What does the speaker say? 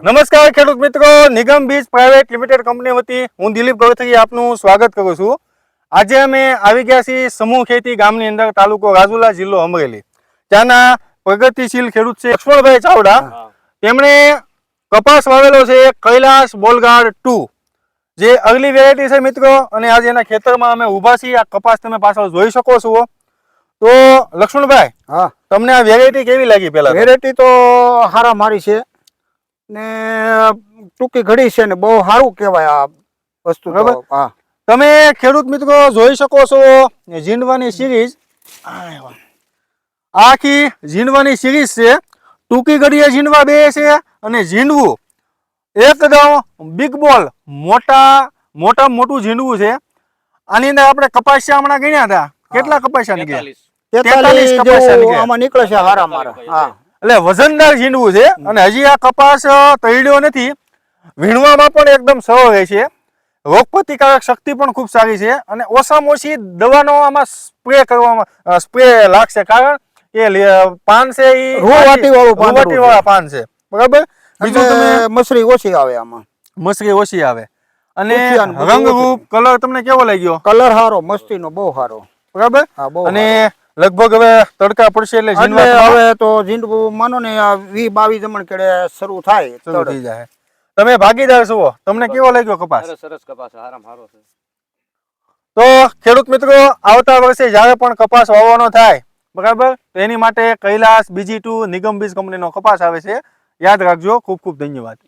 નમસ્કાર ખેડૂત મિત્રો નિગમ બીજ પ્રાઇવેટ લિમિટેડ કંપની વતી હું દિલીપ ગૌથરી આપનું સ્વાગત કરું છું. આજે અમે આવી ગયા છીએ સમૂહ ખેતી ગામની અંદર તાલુકો રાજુલા જિલ્લો અમરેલી. ત્યાંના પ્રગતિશીલ ખેડૂત છે લક્ષ્મણભાઈ ચાવડા. તેમણે કપાસ વાવેલો છે કૈલાસ બોલગાડ ટુ. જે અગલી વેરાયટી છે મિત્રો અને આજે એના ખેતરમાં અમે ઊભા છીએ. આ કપાસ તમે પાછળ જોઈ શકો છો. તો લક્ષ્મણભાઈ હા. તમને આ વેરાયટી કેવી લાગી પેલા વેરાયટી તો હારા મારી છે. ને ટૂંકી ઘડી છે ને બહુ સારું કહેવાય આ વસ્તુ બરાબર. હા. તમે ખેડૂત મિત્રો જોઈ શકો છો ઝીંડવાની સિરીઝ. આખી ઝીંડવાની સિરીઝ છે. ટૂંકી ઘડીએ ઝીંડવા બે છે અને ઝીંડવું એકદમ બિગ બોલ મોટા મોટા મોટું ઝીંડવું છે. આની અંદર આપણે કપાસિયા હમણાં ગણ્યા હતા. કેટલા કપાસિયા નીકળ્યા? તેતાલીસ. કપાસિયા નીકળ્યા. આમાં નીકળે છે હારા મારા. હા. એટલે વજનદાર ઝીંડવું છે અને હજી આ કપાસ તૈડ્યો તળ્યો નથી. વીણવામાં પણ એકદમ સરળ રહે છે. રોગ પ્રતિકારક શક્તિ પણ ખૂબ સારી છે અને ઓછામાં ઓછી દવાનો આમાં સ્પ્રે કરવામાં સ્પ્રે લાગશે કારણ કે પાન છે એ રૂવાટીવાળું વાળું છે. રૂવાટીવાળા પાન છે. બરાબર? બીજું તમે મસરી ઓછી આવે આમાં. મસરી ઓછી આવે. અને રંગ રૂપ કલર તમને કેવો લાગ્યો? કલર હારો મસ્તીનો બહુ સારો બરાબર? અને લગભગ હવે તડકા પડશે એટલે એટલે હવે તો ઝીંડવું માનો ને આ વી બાવીસ જમણ કેડે શરૂ થાય શરૂ થઈ જાય. તમે ભાગીદાર છો. તમને કેવો લાગ્યો કપાસ? સરસ સરસ કપાસ. આરામ હારો છે. તો ખેડૂત મિત્રો આવતા વર્ષે જ્યારે પણ કપાસ વાવવાનો થાય બરાબર? તો એની માટે કૈલાસ બીજી ટુ નિગમ બીજ કંપનીનો કપાસ આવે છે. યાદ રાખજો. ખૂબ ખૂબ ધન્યવાદ.